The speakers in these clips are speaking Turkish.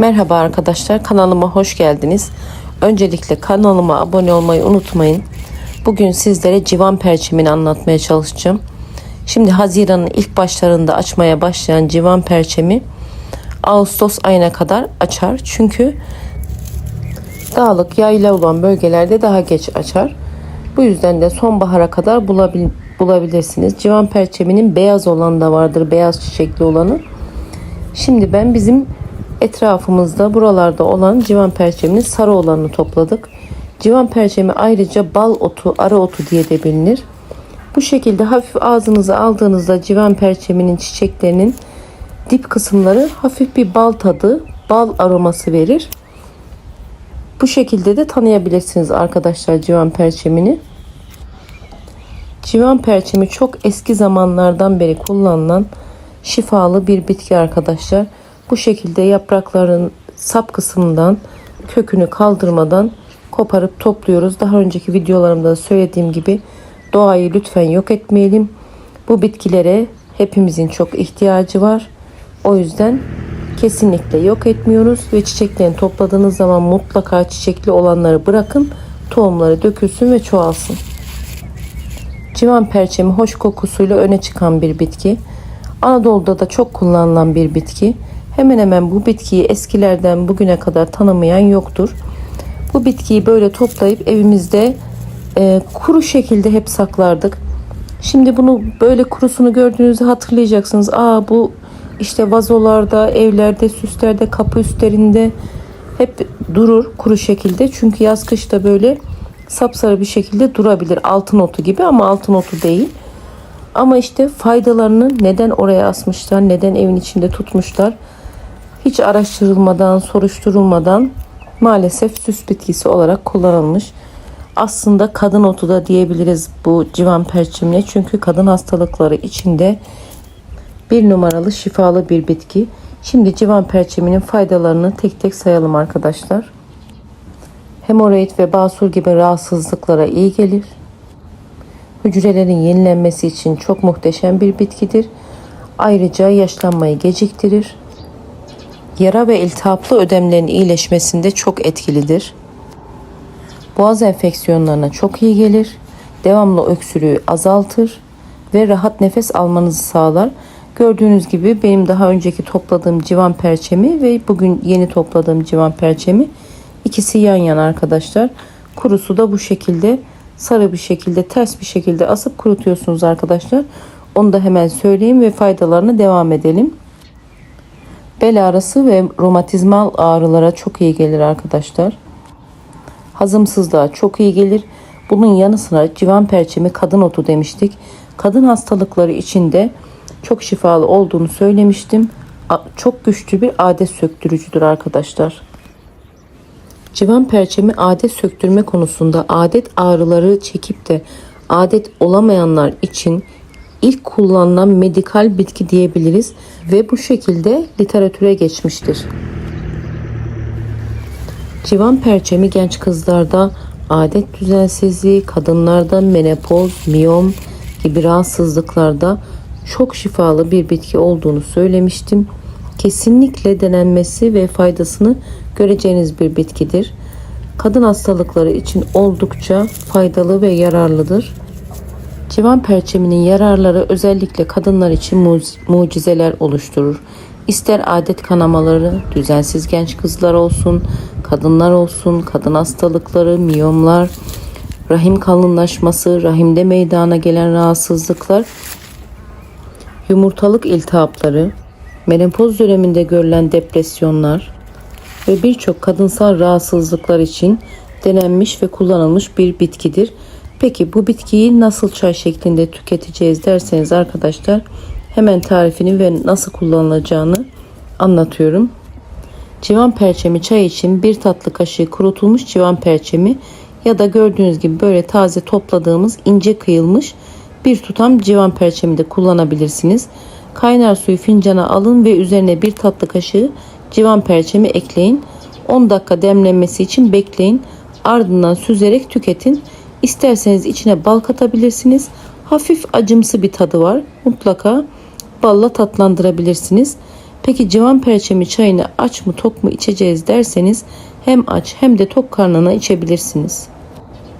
Merhaba arkadaşlar kanalıma hoş geldiniz. Öncelikle kanalıma abone olmayı unutmayın. Bugün sizlere civan perçemini anlatmaya çalışacağım. Şimdi Haziran'ın ilk başlarında açmaya başlayan civan perçemi Ağustos ayına kadar açar. Çünkü dağlık yayla olan bölgelerde daha geç açar. Bu yüzden de sonbahara kadar bulabil, bulabilirsiniz. Civan perçeminin beyaz olanı da vardır. Beyaz çiçekli olanı. Şimdi ben bizim etrafımızda buralarda olan civan perçeminin sarı olanını topladık. Civan perçemi ayrıca bal otu, arı otu diye de bilinir. Bu şekilde hafif ağzınıza aldığınızda civan perçeminin çiçeklerinin dip kısımları hafif bir bal tadı, bal aroması verir. Bu şekilde de tanıyabilirsiniz arkadaşlar civan perçemini. Civan perçemi çok eski zamanlardan beri kullanılan şifalı bir bitki arkadaşlar. Bu şekilde yaprakların sap kısmından kökünü kaldırmadan koparıp topluyoruz. Daha önceki videolarımda da söylediğim gibi doğayı lütfen yok etmeyelim. Bu bitkilere hepimizin çok ihtiyacı var. O yüzden kesinlikle yok etmiyoruz ve çiçeklerini topladığınız zaman mutlaka çiçekli olanları bırakın. Tohumları dökülsün ve çoğalsın. Civan perçemi hoş kokusuyla öne çıkan bir bitki. Anadolu'da da çok kullanılan bir bitki. Hemen hemen bu bitkiyi eskilerden bugüne kadar tanımayan yoktur. Bu bitkiyi böyle toplayıp evimizde e, kuru şekilde hep saklardık. Şimdi bunu böyle kurusunu gördüğünüzde hatırlayacaksınız. Aa bu işte vazolarda, evlerde, süslerde, kapı üstlerinde hep durur kuru şekilde. Çünkü yaz kışta böyle sapsarı bir şekilde durabilir. Altın otu gibi ama altın otu değil. Ama işte faydalarını neden oraya asmışlar, neden evin içinde tutmuşlar hiç araştırılmadan, soruşturulmadan maalesef süs bitkisi olarak kullanılmış. Aslında kadın otu da diyebiliriz bu civan perçimine çünkü kadın hastalıkları içinde bir numaralı şifalı bir bitki. Şimdi civan perçeminin faydalarını tek tek sayalım arkadaşlar. Hemoroid ve basur gibi rahatsızlıklara iyi gelir. Hücrelerin yenilenmesi için çok muhteşem bir bitkidir. Ayrıca yaşlanmayı geciktirir. Yara ve iltihaplı ödemlerin iyileşmesinde çok etkilidir. Boğaz enfeksiyonlarına çok iyi gelir. Devamlı öksürüğü azaltır ve rahat nefes almanızı sağlar. Gördüğünüz gibi benim daha önceki topladığım civan perçemi ve bugün yeni topladığım civan perçemi ikisi yan yana arkadaşlar. Kurusu da bu şekilde sarı bir şekilde ters bir şekilde asıp kurutuyorsunuz arkadaşlar. Onu da hemen söyleyeyim ve faydalarına devam edelim. Bel ağrısı ve romatizmal ağrılara çok iyi gelir arkadaşlar. Hazımsızlığa çok iyi gelir. Bunun yanı sıra civan perçemi kadın otu demiştik. Kadın hastalıkları içinde çok şifalı olduğunu söylemiştim. Çok güçlü bir adet söktürücüdür arkadaşlar. Civan perçemi adet söktürme konusunda adet ağrıları çekip de adet olamayanlar için ilk kullanılan medikal bitki diyebiliriz ve bu şekilde literatüre geçmiştir. Civan perçemi genç kızlarda adet düzensizliği, kadınlarda menopoz, miyom gibi rahatsızlıklarda çok şifalı bir bitki olduğunu söylemiştim. Kesinlikle denenmesi ve faydasını göreceğiniz bir bitkidir. Kadın hastalıkları için oldukça faydalı ve yararlıdır. Civan perçeminin yararları özellikle kadınlar için mucizeler oluşturur. İster adet kanamaları, düzensiz genç kızlar olsun, kadınlar olsun, kadın hastalıkları, miyomlar, rahim kalınlaşması, rahimde meydana gelen rahatsızlıklar, yumurtalık iltihapları, menopoz döneminde görülen depresyonlar ve birçok kadınsal rahatsızlıklar için denenmiş ve kullanılmış bir bitkidir. Peki bu bitkiyi nasıl çay şeklinde tüketeceğiz derseniz arkadaşlar hemen tarifini ve nasıl kullanılacağını anlatıyorum. Civan perçemi çay için bir tatlı kaşığı kurutulmuş civan perçemi ya da gördüğünüz gibi böyle taze topladığımız ince kıyılmış bir tutam civan perçemi de kullanabilirsiniz. Kaynar suyu fincana alın ve üzerine bir tatlı kaşığı civan perçemi ekleyin. 10 dakika demlenmesi için bekleyin. Ardından süzerek tüketin. İsterseniz içine bal katabilirsiniz. Hafif acımsı bir tadı var. Mutlaka balla tatlandırabilirsiniz. Peki civan perçemi çayını aç mı tok mu içeceğiz derseniz hem aç hem de tok karnına içebilirsiniz.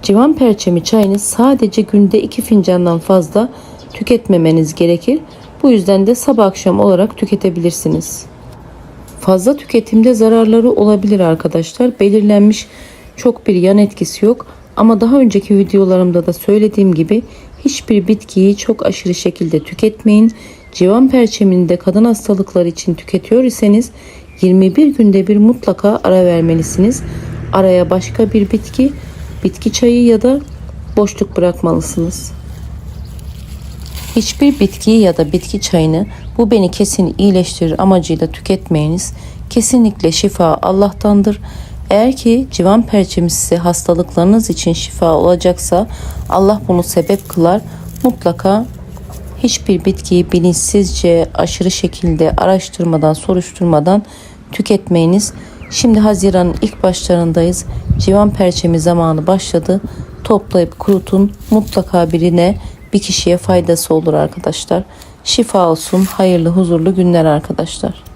Civan perçemi çayını sadece günde 2 fincandan fazla tüketmemeniz gerekir. Bu yüzden de sabah akşam olarak tüketebilirsiniz. Fazla tüketimde zararları olabilir arkadaşlar. Belirlenmiş çok bir yan etkisi yok. Ama daha önceki videolarımda da söylediğim gibi hiçbir bitkiyi çok aşırı şekilde tüketmeyin. Civan perçemini de kadın hastalıkları için tüketiyor iseniz 21 günde bir mutlaka ara vermelisiniz. Araya başka bir bitki, bitki çayı ya da boşluk bırakmalısınız. Hiçbir bitkiyi ya da bitki çayını bu beni kesin iyileştirir amacıyla tüketmeyiniz. Kesinlikle şifa Allah'tandır. Eğer ki civan perçemi size hastalıklarınız için şifa olacaksa Allah bunu sebep kılar. Mutlaka hiçbir bitkiyi bilinçsizce aşırı şekilde araştırmadan soruşturmadan tüketmeyiniz. Şimdi Haziran'ın ilk başlarındayız. Civan perçemi zamanı başladı. Toplayıp kurutun. Mutlaka birine bir kişiye faydası olur arkadaşlar. Şifa olsun. Hayırlı huzurlu günler arkadaşlar.